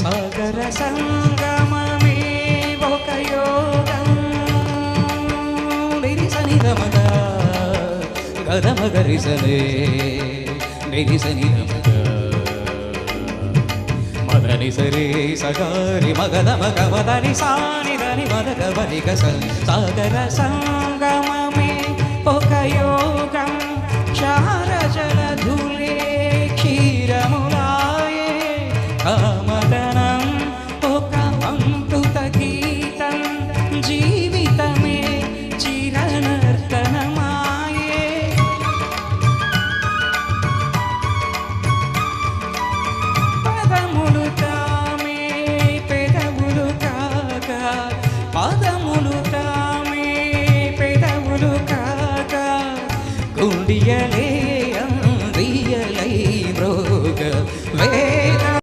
సాగర సంగమమే ఒక యోగం. నిరిసని గమగ గదమ నిరిసని గమగ మదని సరే సగారి మగద మగ మదని సాని మదగ వనిగ సాగర సంగమమే ఒక యోగం. క్షార జలధులే క్షీరములాయే కామ முடியலே அன்றியலை புரோக வேத